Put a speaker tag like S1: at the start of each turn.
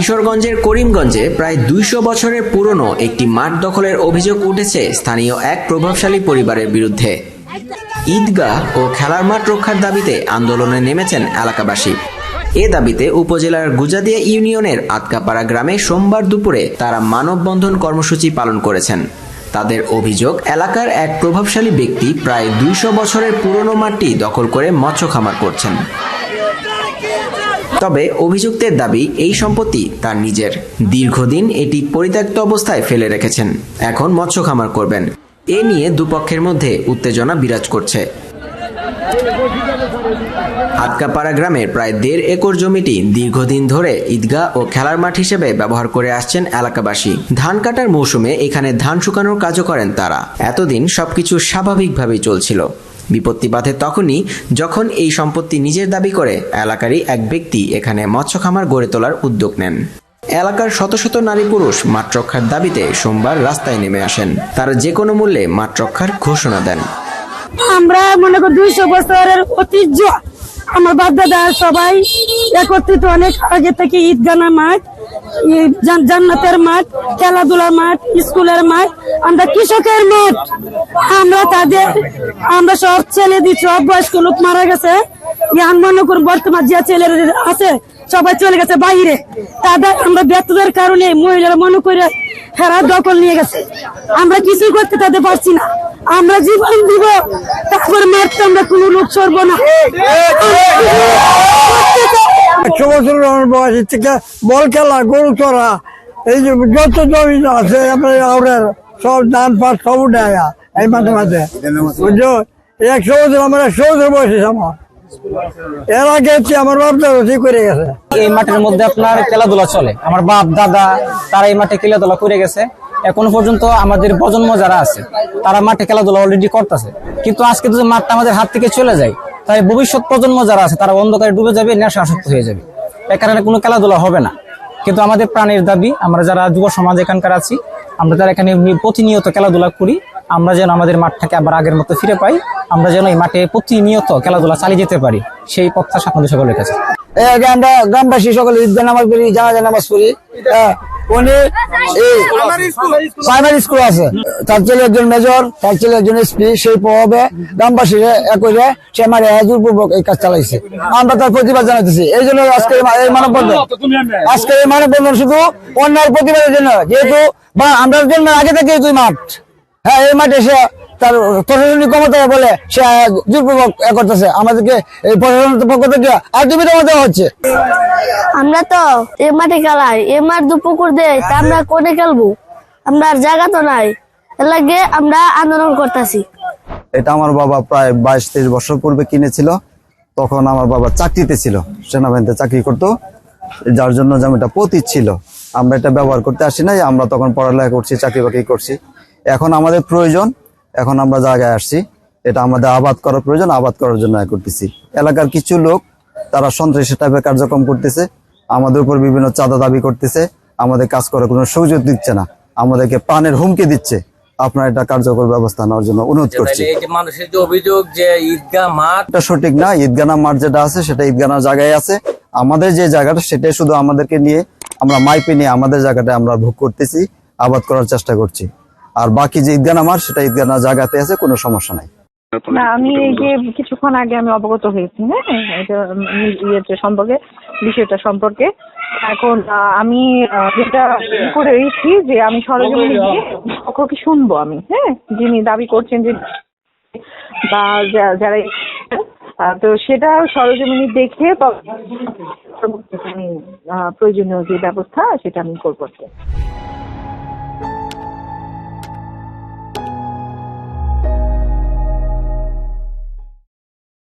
S1: কিশোরগঞ্জের করিমগঞ্জে প্রায় দুইশো বছরের পুরনো একটি মাঠ দখলের অভিযোগ উঠেছে স্থানীয় এক প্রভাবশালী পরিবারের বিরুদ্ধে। ঈদগাহ ও খেলার মাঠ রক্ষার দাবিতে আন্দোলনে নেমেছেন এলাকাবাসী। এ দাবিতে উপজেলার গুজাদিয়া ইউনিয়নের আতকাপাড়া গ্রামে সোমবার দুপুরে তারা মানববন্ধন কর্মসূচি পালন করেছেন। তাদের অভিযোগ, এলাকার এক প্রভাবশালী ব্যক্তি প্রায় দুইশো বছরের পুরনো মাঠটি দখল করে মৎস্য খামার করছেন। তবে অভিযুক্তের দাবি এই সম্পত্তি তার নিজের। দীর্ঘদিন এটি পরিত্যক্ত অবস্থায় ফেলে রেখেছেন। এখন মৎস্য খামার করবেন। এ নিয়ে দুপক্ষের মধ্যে উত্তেজনা বিরাজ করছে। আটকাপাড়া গ্রামের প্রায় দেড় একর জমিটি দীর্ঘদিন ধরে ঈদগাহ ও খেলার মাঠ হিসেবে ব্যবহার করে আসছেন এলাকাবাসী। ধান কাটার মৌসুমে এখানে ধান শুকানোর কাজও করেন তারা। এতদিন সবকিছু স্বাভাবিকভাবেই চলছিল। বিপত্তি বাধে তখনই যখন এই সম্পত্তি নিজের দাবি করে, এলাকারই এক ব্যক্তি এখানে মৎস্য খামার গড়ে তোলার উদ্যোগ নেন। এলাকার শত শত নারী পুরুষ মাঠ রক্ষার দাবিতে সোমবার রাস্তায় নেমে আসেন। তারা যে কোনো মূল্যে মাঠ রক্ষার ঘোষণা দেন।
S2: আমরা মনে করি দুইশো বছরের ঐতিহ্য আমার বাপ দাদা সবাই একত্রিত অনেক আগে থেকে ঈদগানা মাঠ জান্নাতের মাঠ, খেলাধুলার মাঠ, স্কুলের মাঠ। আমরা কৃষকের মাঠ আমরা তাদের, আমরা সব ছেলে দিই সব বয়স্ক লোক মারা গেছে। ইয়ান মনে করুন বর্তমান যে ছেলেরা আছে, সবাই চলে গেছে বাইরে। তাদের আমরা ব্যর্থতার কারণে মহিলারা মনে করে হেরা দখল নিয়ে গেছে। আমরা কিছু করতে তাদের পারছি না। আমরা জীবন দিব তারপর মারতে আমরা কোনো লোক সরব না।
S3: একশো বছর বয়সের থেকে বল খেলা গরু চড়া এই যে যত জমি আছে আপনার আউরের সব ধান পাট সব উঠে আয়া এই মাঝে মাঝে। বুঝছ? একশো বছর আমার একশো বছর বয়স আমার। এর আগে আমার বাপ দাদা ঠিক করে গেছে।
S4: এই মাঠের মধ্যে আপনার খেলাধুলা চলে। আমার বাপ, দাদা, তারা এই মাঠে খেলাধুলা করে গেছে। এখনও পর্যন্ত আমাদের প্রজন্ম যারা আছে, তারা মাঠে খেলাধুলা অলরেডি করতেছে। কিন্তু আজকে যদি মাঠটা আমাদের হাত থেকে চলে যায়, তাই ভবিষ্যৎ প্রজন্ম যারা আছে, তারা অন্ধকারে ডুবে যাবে, নেশা আসক্ত হয়ে যাবে। এ কারণে কোনো খেলাধুলা হবে না। কিন্তু আমাদের প্রাণের দাবি, আমরা যারা যুব সমাজ এখানকার আছি, আমরা যারা এখানে প্রতিনিয়ত খেলাধুলা করি আমরা যেন আমাদের মাঠটাকে আবার আগের মতো ফিরে পাই আমরা যেন এই মাঠে প্রতিনিয়ত খেলাধুলা চালিয়ে যেতে পারি সেই প্রত্যাশা আপনাদের সকলের কাছে।
S3: আগে আমরা গ্রামবাসী সকলে ঈদগাহ নামাজ পড়ি জানাজা নামাজ পড়ি। উনি প্রাইমারি স্কুল আছে। তার ছেলে একজন মেজর তার ছেলে একজন এসপি সেই প্রভাবে গ্রামবাসী সে জোরপূর্বক এই কাজ চালাইছে। আমরা তার প্রতিবাদ জানাইতেছি। এই জন্য আজকে এই মা- এই মানববন্ধন। আজকে এই মানববন্ধন শুধু অন্যায়ের প্রতিবাদের জন্য যেহেতু বা আমরা জন্য আগে থেকে দুই মাঠ। হ্যাঁ এই মাঠে সে তার প্রশাসনিক ক্ষমতা বলে সে জোরপূর্বক এ করতেছে। আমাদেরকে এই প্রশাসনের পক্ষ থেকে আলটিমেটাম দেওয়া হচ্ছে।
S5: আমরা তো এ মাঠে খেলাই। এ মাঠ দু পুকুর দেয় তা আমরা কোনে খেলব? আমরা আর জায়গা তো নাই। এর লাগে আমরা আন্দোলন করতেছি।
S6: এটা আমার বাবা প্রায় বাইশ তেইশ বছর পূর্বে কিনেছিল। তখন আমার বাবা চাকরিতে ছিল সেনাবাহিনীতে চাকরি করতো। যার জন্য জমিটা পতিত ছিল। আমরা এটা ব্যবহার করতে আসি নাই আমরা তখন পড়ালেখা করছি চাকরি বাকরি করছি। এখন আমাদের প্রয়োজন এখন আমরা জায়গায় আসছি। এটা আমাদের আবাদ করার প্রয়োজন আবাদ করার জন্য করতেছি। এলাকার কিছু লোক তারা সন্ত্রাসী টাইপের কার্যক্রম করতেছে আমাদের উপর বিভিন্ন চাঁদা দাবি করতেছে আমাদের কাজ করার কোনো সুযোগ দিচ্ছে না আমাদেরকে প্রাণের হুমকি দিচ্ছে। আপনার এটা কার্যকর ব্যবস্থা নেওয়ার জন্য অনুরোধ করছি।
S7: তাহলে এই যে মানুষের যে অভিযোগ যে ঈদগাহ মাঠ
S6: এটা সঠিক না ঈদগানা মাঠ যেটা আছে সেটা ঈদগানার জায়গায় আছে। আমাদের যে জায়গাটা সেটাই শুধু আমাদেরকে নিয়ে আমরা মাইপে নিয়ে আমাদের জায়গাটা আমরা ভোগ করতেছি আবাদ করার চেষ্টা করছি। আর বাকি যে ঈদগানা মাঠ সেটা ঈদগানা জায়গাতে আছে, কোনো সমস্যা নাই।
S8: না, আমি এই যে কিছুক্ষণ আগে আমি অবগত হয়েছি হ্যাঁ? এটা ইয়েটা সম্পর্কে, বিষয়টা সম্পর্কে। এখন আমি যেটা করে রয়েছি যে আমি সরজমিনে গিয়ে পক্ষকে শুনব আমি হ্যাঁ? যিনি দাবি করছেন যে, বা যারা তো সেটা সরজমিনে দেখে প্রয়োজনীয় যে ব্যবস্থা, সেটা আমি করব